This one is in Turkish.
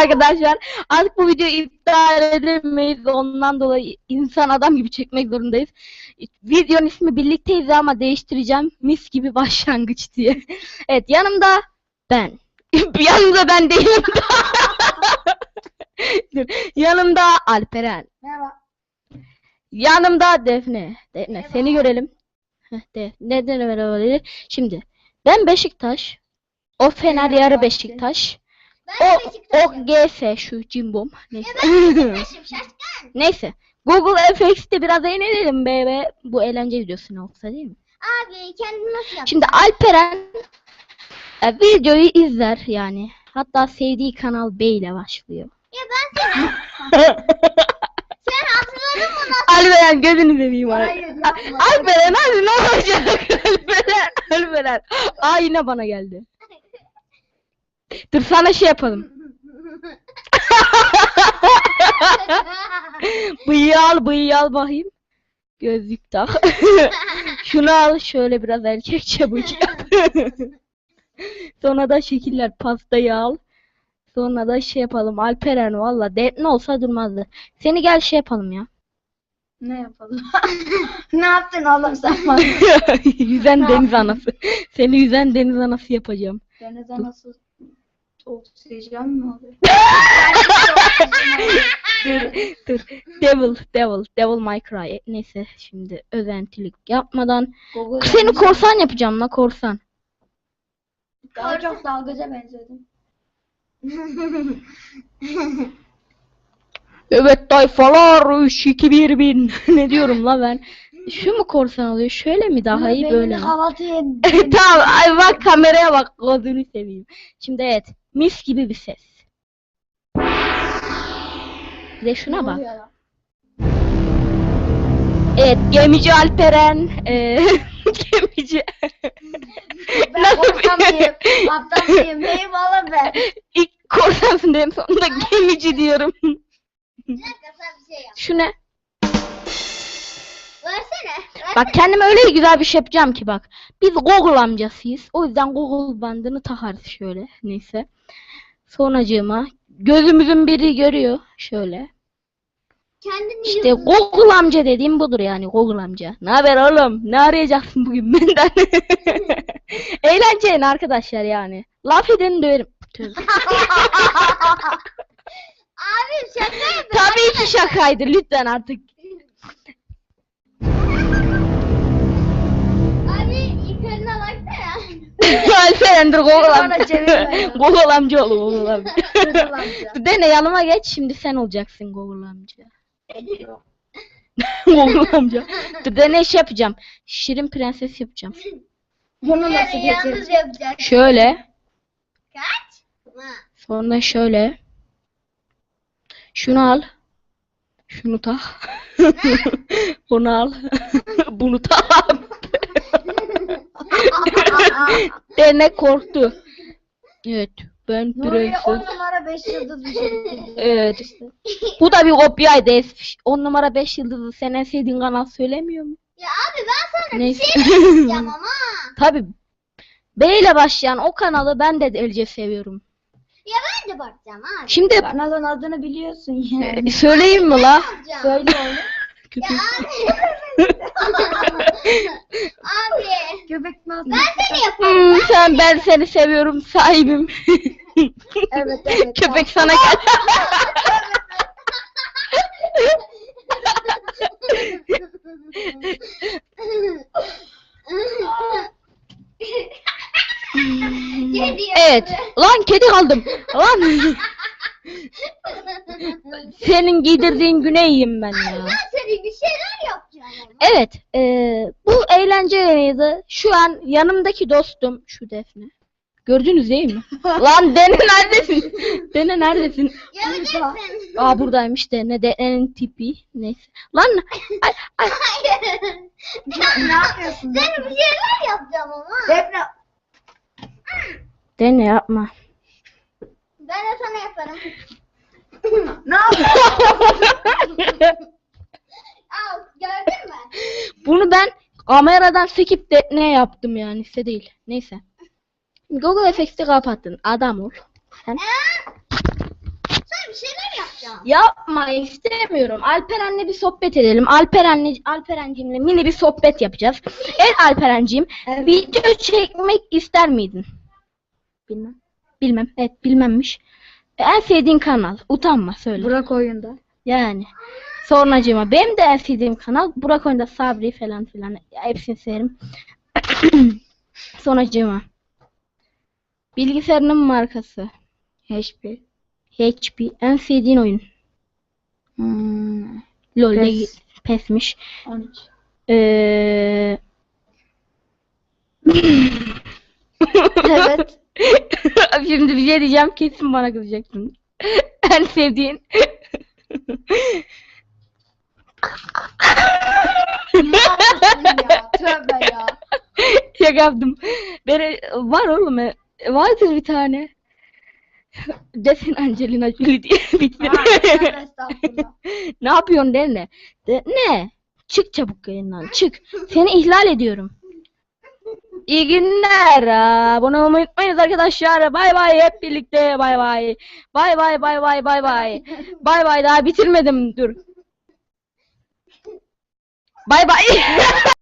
arkadaşlar. Artık bu videoyu iptal edemeyiz. Ondan dolayı insan adam gibi çekmek zorundayız. Videonun ismi birlikteyiz ama değiştireceğim. Mis gibi başlangıç diye. Evet yanımda ben. yanımda ben değilim. Yanımda Alperen. Merhaba. Yanımda Defne. Defne seni görelim. Heh, de, neden öyle olabilir? Şimdi ben Beşiktaş. O Fener yarı Beşiktaş. O Ben o GS şu cimbom. Neyse. Neyse. Google FX'te biraz eğlenelim be be. Bu eğlence videosu ne olsa değil mi? Abi kendini nasıl yaptın? Şimdi Alperen e, videoyu izler yani. Hatta sevdiği kanal B ile başlıyor. Ya ben seni... Sen hatırladın mı nasıl? Alperen gözünü seveyim abi. Hayır. Alperen hadi ne olacak? Alperen, Alperen. Aa yine bana geldi. Dur sana şey yapalım. Bıyığı al, bıyığı al bakayım. Gözlük tak. Şunu al şöyle biraz erkekçe bıyık yap. Sonra da şekiller pastayı al. Sonra da şey yapalım. Alperen valla ne olsa durmazdı. Seni gel şey yapalım ya. ne yapalım? ne yaptın oğlum sen bana? yüzen deniz anası. Seni yüzen deniz anası yapacağım. Deniz anası oksijen mi oluyor? dur, dur. Devil, devil, devil my cry. Neyse şimdi özentilik yapmadan. Google Seni korsan yapacağım la korsan. Daha çok dalgaca benzedim. Evet tayfalar 3 2 1 bin. ne diyorum la ben? Şu mu korsan oluyor? Şöyle mi daha iyi böyle mi? Yedim. tamam ay bak kameraya bak gözünü seveyim. Şimdi evet mis gibi bir ses. Bir de şuna bak. Evet gemici Alperen. eee, gemici. Ben bir- mıyım? Aptal mıyım? Neyim oğlum ben? İlk korsansın dedim sonunda gemici diyorum. Bir dakika sen bir şey yap. Şu ne? Bak kendime öyle güzel bir şey yapacağım ki bak. Biz Google amcasıyız. O yüzden Google bandını takarız şöyle. Neyse. Sonracığıma gözümüzün biri görüyor. Şöyle. Kendini İşte Google amca dediğim budur yani Google amca. Ne haber oğlum? Ne arayacaksın bugün benden? Eğlenceyin arkadaşlar yani. Laf edeni döverim. Abi şaka. Tabii ki şakaydı lütfen artık. Alperen dur Google Bana amca. çevirme ya. Google amca ol Google amca. Google amca. Dur Dene yanıma geç şimdi sen olacaksın Google amca. Google amca. Dur dene şey yapacağım. Şirin prenses yapacağım. Bunu nasıl Yalnız yapacak. Şöyle. Kaç? Ha. Sonra şöyle. Şunu al. Şunu tak. Bunu al. Bunu tak. Dene korktu. Evet. Ben Nuriye 10 prenses. numara 5 yıldız bir şey. Evet. Bu da bir kopyaydı. Es- 10 numara 5 yıldızı sen en sevdiğin kanal söylemiyor mu? Ya abi ben sana Neyse. bir şey diyeceğim ama. Tabii. B ile başlayan o kanalı ben de delice seviyorum. Ya ben de bakacağım abi. Şimdi Kanalın adını biliyorsun ya. e, söyleyeyim mi la? Söyle oğlum. Kötü. abi. Göbek mi Ben seni yaparım. Hmm, sen ben seni seviyorum sahibim. Evet evet. Köpek sana gel. Evet. Lan kedi kaldım. Lan. Senin giydirdiğin güne yiyeyim ben ya. Ben seni bir şeyler yapacağım ama. Evet. eee, bu eğlence yemeğiydi. Şu an yanımdaki dostum şu Defne. Gördünüz değil mi? Lan Dene neredesin? Dene neredesin? Yapacaksın. Aa buradaymış Dene. Dene'nin tipi. Neyse. Lan ay, ay. Hayır. ne yapıyorsun? Seni bir şeyler yapacağım ama. Defne. Dene yapma. Ben de sana yaparım. Ne yapıyorsun? Al gördün mü? Bunu ben kameradan sekip de ne yaptım yani size değil. Neyse. Google Effects'i kapattın. Adam ol. Sen. bir şeyler yapacağım. Yapma istemiyorum. Alperen'le bir sohbet edelim. Alperen'le Alperen'cimle mini bir sohbet yapacağız. Evet Alperen'cim, Evet. video çekmek ister miydin? Bilmem. Bilmem. Evet bilmemmiş. En sevdiğin kanal. Utanma söyle. Burak oyunda. Yani. Sonracığıma benim de en sevdiğim kanal Burak Oyunda Sabri falan filan. Hepsini severim. Sonracığıma. Bilgisayarının markası. HP. HP. En sevdiğin oyun. Hmm. LoL PES. PES'miş. 13. Ee... Evet. Şimdi bir şey diyeceğim kesin bana kızacaksın. en sevdiğin. Ya tövbe ya. Şaka yaptım. Böyle var oğlum. e, Vardır bir tane. Desin Angelina Jolie diye bitsin. Ha, tövbe estağfurullah. ne yapıyorsun de ne? De, ne? Çık çabuk yayından çık. Seni ihlal ediyorum. İyi günler. Abone olmayı unutmayınız arkadaşlar. Bay bay hep birlikte. Bay bay. Bay bay bay bay bay bay. Bay bay daha bitirmedim. Dur. Bay bay.